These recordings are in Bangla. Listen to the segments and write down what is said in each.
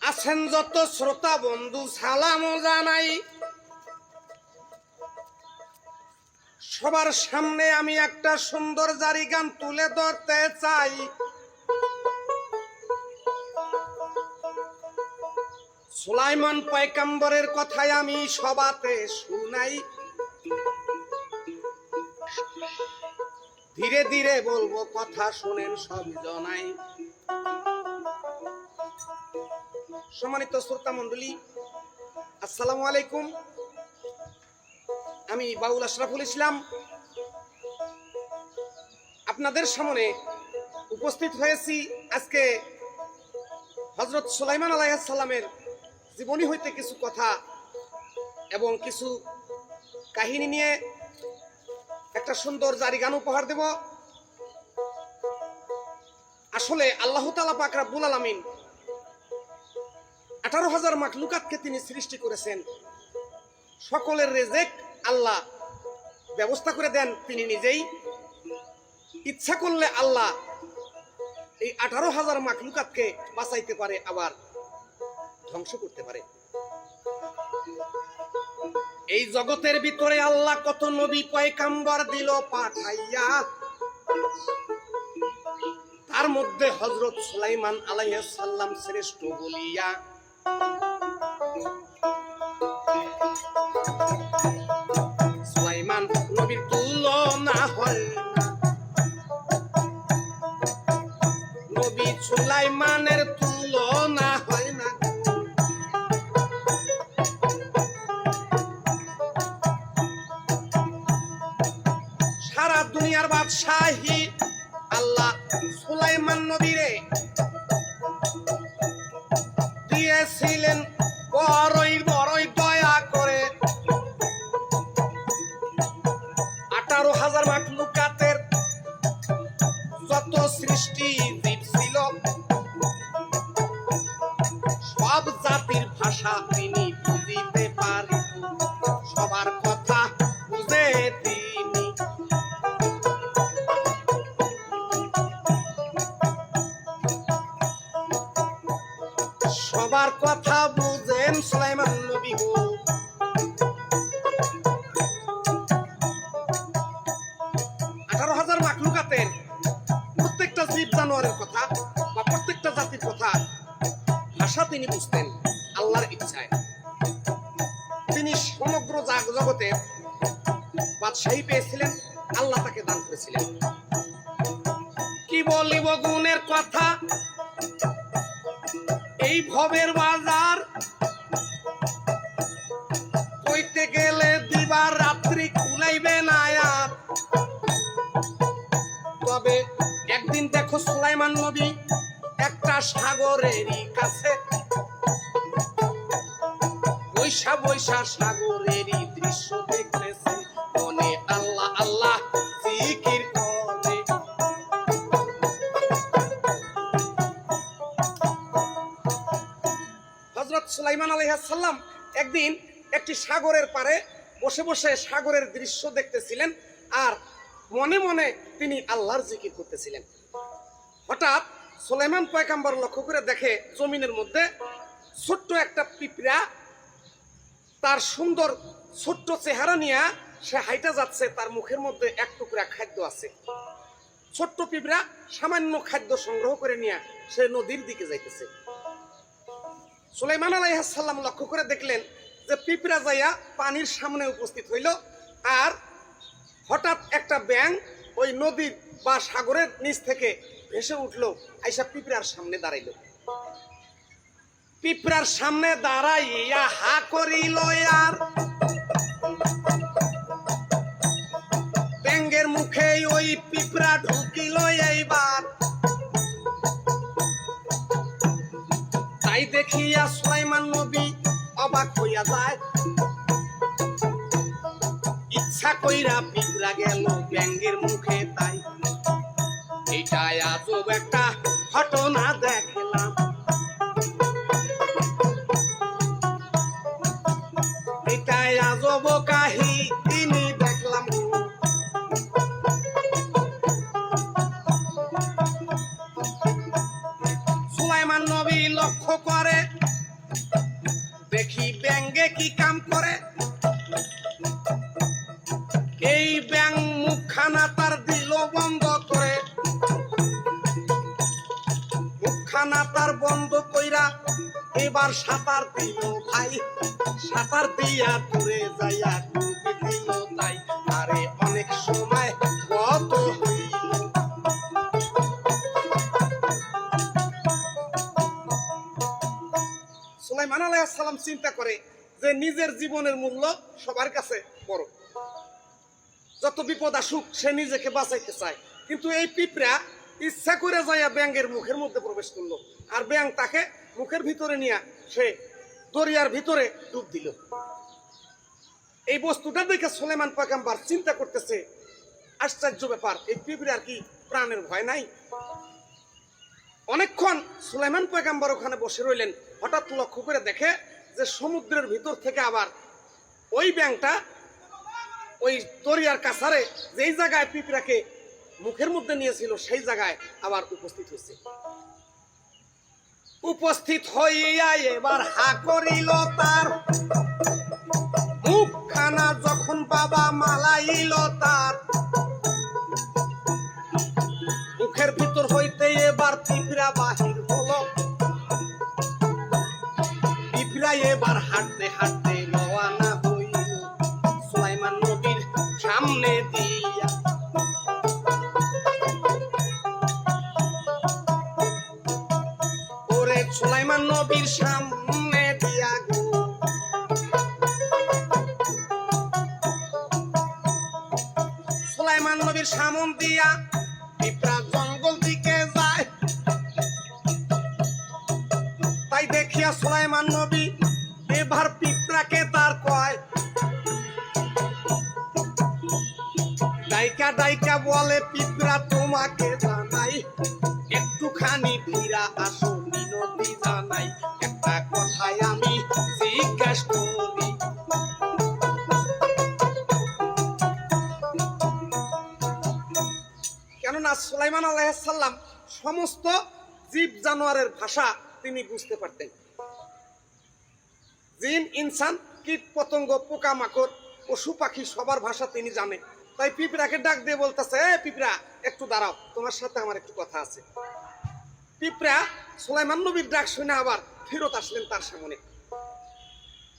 আছেন যত শ্রোতা বন্ধু সালাম জানাই। সবার সামনে আমি একটা সুন্দর জারি গান তুলে ধরতে চাই। সুলাইমান পয়কাম্বরের কথাই আমি সবাতে শুনাই। ধীরে ধীরে বলব, কথা শুনেন, সব জনাই। সম্মানিত শ্রোতা মন্ডলী আসসালামু আলাইকুম। আমি বাউল আশরাফুল ইসলাম। আপনাদের সামনে উপস্থিত হয়েছি আজকে হজরত সুলাইমান আলাইসাল্লামের জীবনী হইতে কিছু কথা এবং কিছু কাহিনী নিয়ে একটা সুন্দর জারি গান উপহার দেব। আসলে আল্লাহ তালা পাক রাব্বুল আলামিন আঠারো হাজার মাকলুকাতকে তিনি সৃষ্টি করেছেন। সকলের রেজেক আল্লাহ ব্যবস্থা করে দেন তিনি নিজেই। ইচ্ছা করলে আল্লাহ এই আঠারো হাজার মাকলুকাতকে বাঁচাইতে পারে আবার। ধ্বংস করতে পারে। এই জগতের ভিতরে আল্লাহ কত নবী পয়কাম্বর দিল পাঠাইয়া। তার মধ্যে হজরত সুলাইমান আলাইহিস সাল্লাম শ্রেষ্ঠ বলিয়া। সুলাইমান নবীর তুলনা হয় নবী সুলাইমানের সবার কথা বুঝেন সুলাইমান নবী গো। আঠারো হাজার মাকলুকাতের প্রত্যেকটা জীব জানোয়ারের কথা বা প্রত্যেকটা জাতির কথা ভাষা তিনি বুঝতেন। আলাইহাল্লাম একদিন একটি সাগরের পারে বসে বসে সাগরের দৃশ্য দেখতেছিলেন আর মনে মনে তিনি আল্লাহর জিকির করতেছিলেন। হঠাৎ সুলাইমান পয়কাম্বর লক্ষ্য করে দেখে জমিনের মধ্যে ছোট্ট একটা পিঁপড়া তার সুন্দর ছোট্ট চেহারা নিয়ে সে হাইটা যাচ্ছে, তার মুখের মধ্যে এক টুকরা খাদ্য আছে। ছোট্ট পিঁপড়া সামান্য খাদ্য সংগ্রহ করে নিয়ে সে নদীর দিকে যাইতেছে। সুলাইমান আলাইহাল্লাম লক্ষ্য করে দেখলেন যে পিঁপড়া যাইয়া পানির সামনে উপস্থিত হইল, আর হঠাৎ একটা ব্যাং ওই নদীর বা সাগরের নিচ থেকে ভেসে উঠল, আইসা পিঁপড়ার সামনে দাঁড়াইল। পিঁপড়ার সামনে দাঁড়াইয়া হা করিল আর। ব্যাঙ্গের মুখে ওই পিঁপড়া ঢুকিল এইবার। দেখিয়া সুলাইমান নবী অবাক হইয়া যায়। ইচ্ছা কইরা পিঁপড়া গেল ব্যাঙ্গের মুখে তাই। এটা আজব একটা মুখখানা তার বন্ধ কইরা এবার সাঁতার দিল ভাই। সাঁতার দিয়া দূরে যাইয়া চিন্তা করে যে নিজের জীবনের মূল্য সবার কাছে বড়। যত বিপদ আসুক সে নিজেকে বাঁচাইতে চায়। কিন্তু এই পিঁপড়া ইচ্ছা করে যাইয়া ব্যাঙের মুখের মধ্যে প্রবেশ করল। আর ব্যাঙ তাকে মুখের ভিতরে নিয়ে সে দরিয়ার ভিতরে ডুব দিল। এই বস্তুটা দেখে সোলেমান পাকাম্বার চিন্তা করতেছে, আশ্চর্য ব্যাপার, এই পিঁপড়ার কি প্রাণের ভয় নাই? অনেকক্ষণ সুলাইমান পয়গাম্বর ওখানে বসে রইলেন, হঠাৎ লক্ষ্য করে দেখে যে সমুদ্রের ভিতর থেকে আবার ওই ব্যাংকটা ওই দরিয়ার কাছারে, যেই জায়গায় পিঁপড়াকে মুখের মধ্যে নিয়েছিল, সেই জায়গায় আবার উপস্থিত হয়েছে। উপস্থিত হইয়া এবার হা করিল তার। মুখখানা যখন বাবা মালাইল তার। মুখের ভিতর হইতে এবার পিঁপড়া বাহির হলো। পিঁপড়া এবার হাঁটতে হাঁটতে সামন দিয়া পিঁপড়া সুলাইমান আলাইসাল্লাম সমস্ত জীব জানোয়ারের ভাষা তিনি বুঝতে পারতেন। জিন, ইনসান, কীট, পতঙ্গ, পোকামাকড়, পশু পাখি সবার ভাষা তিনি জানেন। তাই পিঁপড়াকে ডাক দিয়ে বলতেছে, এ পিঁপড়া, একটু দাঁড়াও, তোমার সাথে আমার একটু কথা আছে। পিঁপড়া সুলাইমান নবীর ডাক শুনে আবার ফেরত আসলেন তার সামনে।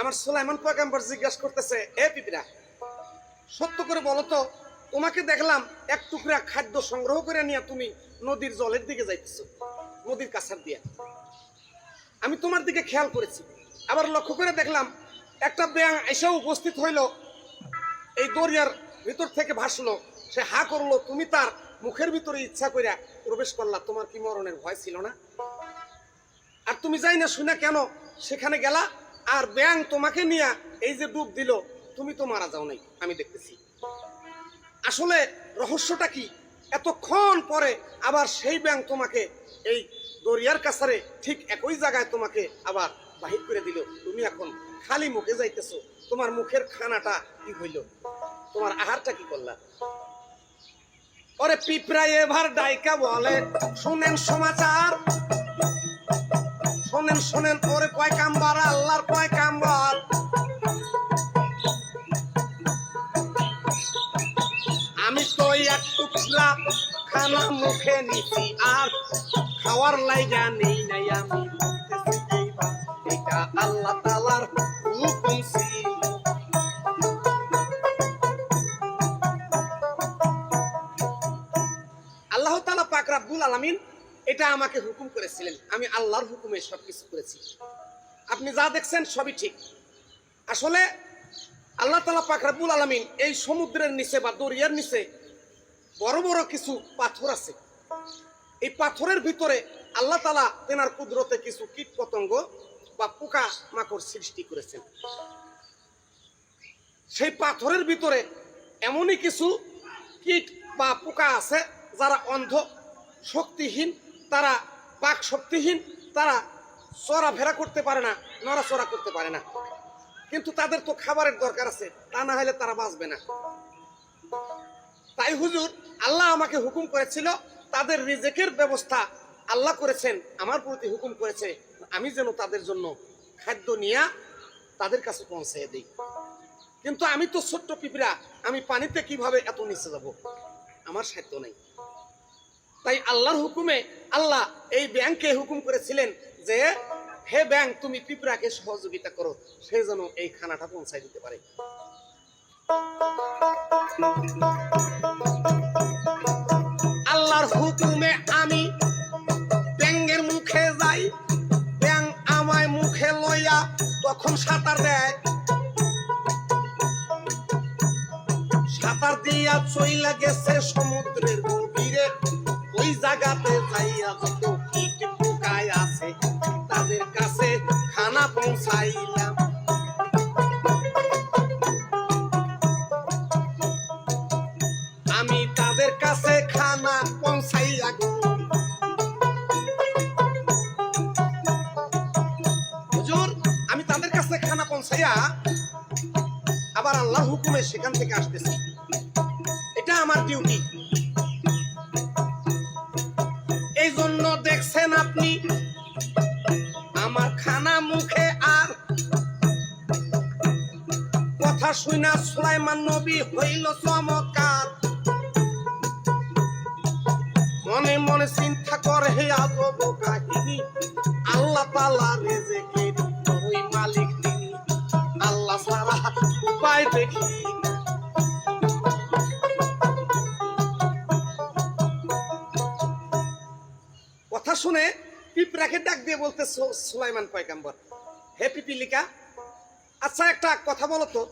আমার সুলাইমান পয়গাম্বর জিজ্ঞাসা করতেছে, এ পিঁপড়া, সত্য করে বলো তো তোমাকে দেখলাম এক টুকরা খাদ্য সংগ্রহ করে নিয়ে তুমি নদীর জলের দিকে যাইতেছো, নদীর কাছার দিয়ে। আমি তোমার দিকে খেয়াল করেছি। আবার লক্ষ্য করে দেখলাম একটা ব্যাং এসেও উপস্থিত হইল। এই দরিয়ার ভিতর থেকে ভাসলো। সে হা করল, তুমি তার মুখের ভিতরে ইচ্ছা কইরা প্রবেশ করলা। তোমার কি মরণের ভয় ছিল না? আর তুমি যাই না শুনে কেন, সেখানে গেলা। আর ব্যাং তোমাকে নিয়ে এই যে ডুব দিল, তুমি তো মারা যাও নাই, আমি দেখতেছি। আসলে রহস্যটা কি? এতক্ষণ পরে আবার সেই ব্যাং তোমাকে এই দরিয়ার কাছারে ঠিক একই জায়গায় তোমাকে আবার বাহির করে দিল। তুমি এখন খালি মুখে যাইতেছো। তোমার মুখের খানাটা কি হইল? তোমার আহারটা কি করলা? ওরে পিঁপড়া এবার ডাইকা বলে, শুনেন সমাচার, শোনেন শোনেন, ওরে কয় কাম্বার, আল্লাহর কয় কাম কাম্বার। এক খানা মুখে নিছি আর খাওয়ার লাইগা নেই নাই আমি এটা আল্লাহ তালার আল্লাহ তালা পাক রাব্বুল আলামিন এটা আমাকে হুকুম করেছিলেন। আমি আল্লাহর হুকুমে সবকিছু করেছি। আপনি যা দেখছেন সবই ঠিক। আসলে আল্লাহ তালা পাক রাব্বুল আলামিন এই সমুদ্রের নিচে বা দরিয়ার নিচে বড় বড় কিছু পাথর আছে। এই পাথরের ভিতরে আল্লাহ তালা তেনার কুদরতে কিছু কীট পতঙ্গ বা পোকা মাকড় সৃষ্টি করেছেন। সেই পাথরের ভিতরে এমনই কিছু কীট বা পোকা আছে যারা অন্ধ, শক্তিহীন, তারা বাক শক্তিহীন, তারা চড়াফেরা করতে পারে না, নড়াচড়া করতে পারে না। কিন্তু তাদের তো খাবারের দরকার আছে, তা না হলে তারা বাঁচবে না। তাই হুজুর, আল্লাহ আমাকে হুকুম করেছিল, তাদের রিজেকের ব্যবস্থা আল্লাহ করেছেন, আমার প্রতি হুকুম করেছে, আমি যেন তাদের জন্য খাদ্য নিয়ে তাদের কাছে পৌঁছে দিই। কিন্তু আমি তো ছোট্ট পিঁপড়া, আমি পানিতে কীভাবে এত নিচে যাব? আমার সাধ্য নেই। তাই আল্লাহর হুকুমে আল্লাহ এই ব্যাংকে হুকুম করেছিলেন যে, হে ব্যাংক, তুমি পিঁপড়াকে সহযোগিতা করো, সে যেন এই খানাটা পৌঁছায় দিতে পারে। আল্লাহর আমি ব্যাঙ্গের মুখে যাই ব্যাং আমায় মুখে লইয়া তখন সাঁতার দেয়। সাঁতার দিয়া চইলা গেছে সমুদ্রের গভীরে, ওই জায়গাতে যাইয়া আবার আল্লাহ হুকুমে সেখান থেকে আসতেছি। এটা আমার ডিউটি এই জন্য দেখছেন আপনি, আমার খানা মুখে আর কথা শুনা সুলাইমান নবী হইল চমৎকার। মনে মনে চিন্তা করে, হে আজব কথা শুনে পিঁপড়াকে ডাক দিয়ে বলতে সুলাইমান পয়গাম্বর। হে পিপিলিকা আচ্ছা একটা কথা বলো তো।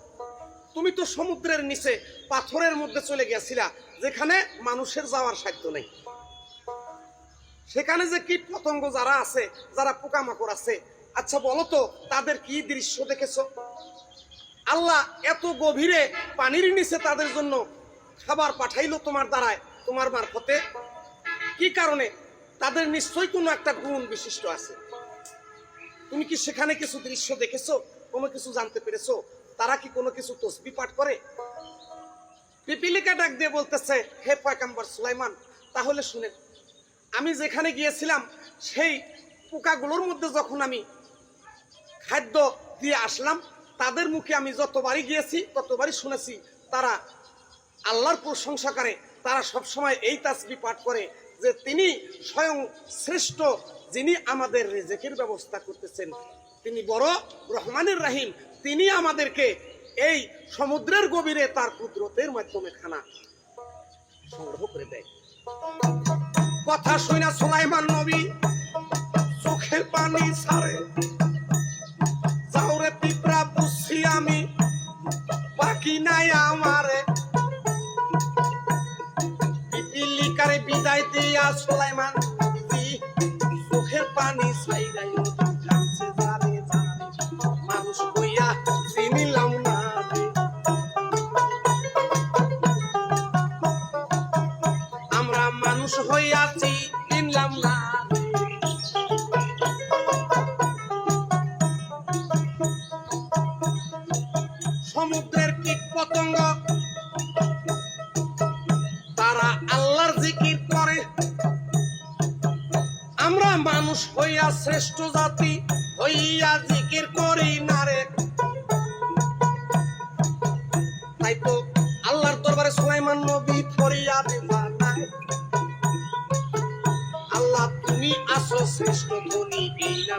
তুমি তো সমুদ্রের নিচে পাথরের মধ্যে চলে গেছিলা যেখানে মানুষের যাওয়ার সাধ্য নেই। সেখানে যে কীট পতঙ্গ যারা আছে, যারা পোকামাকড় আছে আচ্ছা বলো তো, তাদের কি দৃশ্য দেখেছ? আল্লাহ এত গভীরে পানির নিচে তাদের জন্য খাবার পাঠাইলো তোমার দ্বারায়, তোমার মারফতে? কি কারণে? তাদের নিশ্চয়ই কোনো একটা গুণ বিশিষ্ট আছে। তুমি কি সেখানে কিছু দৃশ্য দেখেছ? কোনো কিছু জানতে পেরেছ? তারা কি কোনো কিছু তসবি পাঠ করে? পিপিলিকা ডাক দিয়ে বলতেছে, হে পয়কাম্বর সুলাইমান, তাহলে শুনেন, আমি যেখানে গিয়েছিলাম, সেই পোকাগুলোর মধ্যে যখন আমি খাদ্য দিয়ে আসলাম তাদের মুখে আমি যতবারই গিয়েছি, ততবারই শুনেছি তারা আল্লাহর প্রশংসা করে তারা সবসময় এই তাসবি পাঠ করে যে তিনি স্বয়ং শ্রেষ্ঠ যিনি আমাদের রেজেকের ব্যবস্থা করতেছেন। তিনি বড় রহমানের রাহিম। তিনি আমাদেরকে এই সমুদ্রের গভীরে তার কুদরতের মাধ্যমে খানা সংগ্রহ করে দেয়। কথা শুনা সুলাইমান নবী, চোখের পানি ছাড়ে। বাকি নাই বিদায় দিয়া সুলাইমান চোখের পানি জাতি হইয়া জিকির করি না তাই তো আল্লাহর দরবারে সুলাইমান নবী ফরিয়াদ জানায় আল্লাহ, তুমি আসো শ্রেষ্ঠ ধনী এই না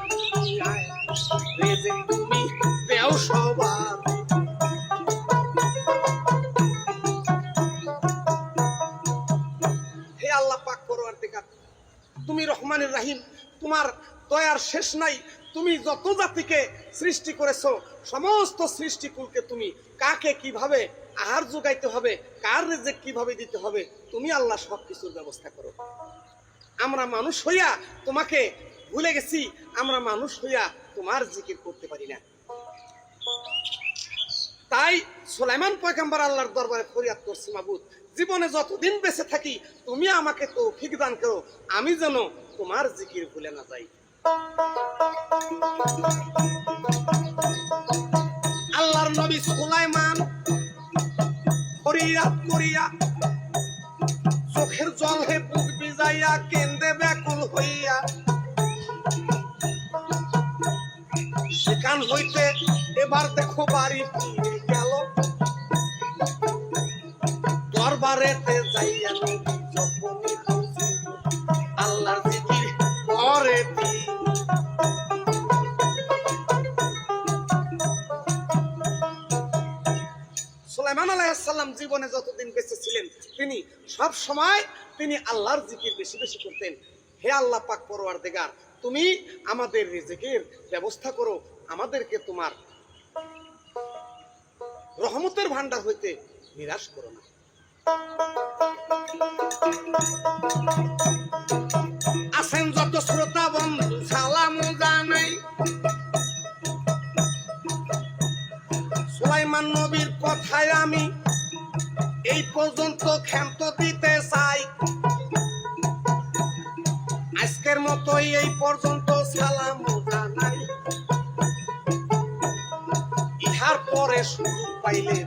তুমি দেও সবার শেষ নাই, তুমি যত জাতিকে সৃষ্টি করেছ, সমস্ত সৃষ্টিকুলকে তুমি কাকে কীভাবে আহার যোগাইতে হবে, কার রেজেক কীভাবে দিতে হবে, তুমি আল্লাহ সব কিছুর ব্যবস্থা করো। আমরা মানুষ হইয়া তোমাকে ভুলে গেছি, আমরা মানুষ হইয়া তোমার জিকির করতে পারি না। তাই সুলাইমান পয়গাম্বর আল্লাহর দরবারে ফরিয়াদ করছি, মাবুদ, জীবনে যতদিন বেঁচে থাকি, তুমি আমাকে তো ঠিক দান করো, আমি যেন তোমার জিকির ভুলে না যাই। নবী সুলাইমান ফরিয়াদ করিয়া চোখের জল বুক আলাইসাল্লাম জীবনে যতদিন বেঁচে ছিলেন, তিনি সব সময় তিনি আল্লাহর জিকির বেশি বেশি করতেন। হে আল্লাহ পাক পরোয়ার দেগার তুমি আমাদের রিজিকের ব্যবস্থা করো, আমাদেরকে তোমার রহমতের ভান্ডার হইতে নিরাশ করো না। আছেন যত শ্রোতা বন্ধু, সালাম জানাই। সুলাইমান নবীর কথায় আমি এই পর্যন্ত ক্ষান্ত দিতে চাই। আজকের মতোই এই পর্যন্ত সালাম জানাই। ইহার পরে সুযোগ পাইলে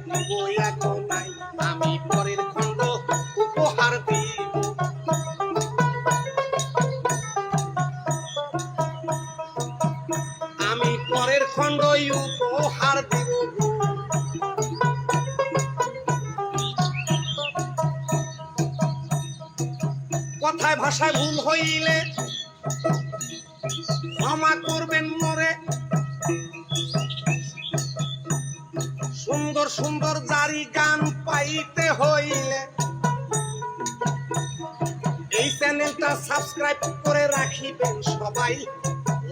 কথায় ভাষায় ভুল হইলে ক্ষমা করবেন মরে। সুন্দর সুন্দর জারি গান পাইতে হইলে এই চ্যানেলটা সাবস্ক্রাইব করে রাখিবেন সবাই।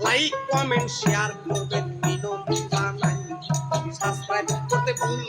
লাইক, কমেন্ট, শেয়ার করবেন, বিনোদন জানাই। সাবস্ক্রাইব করতে ভুল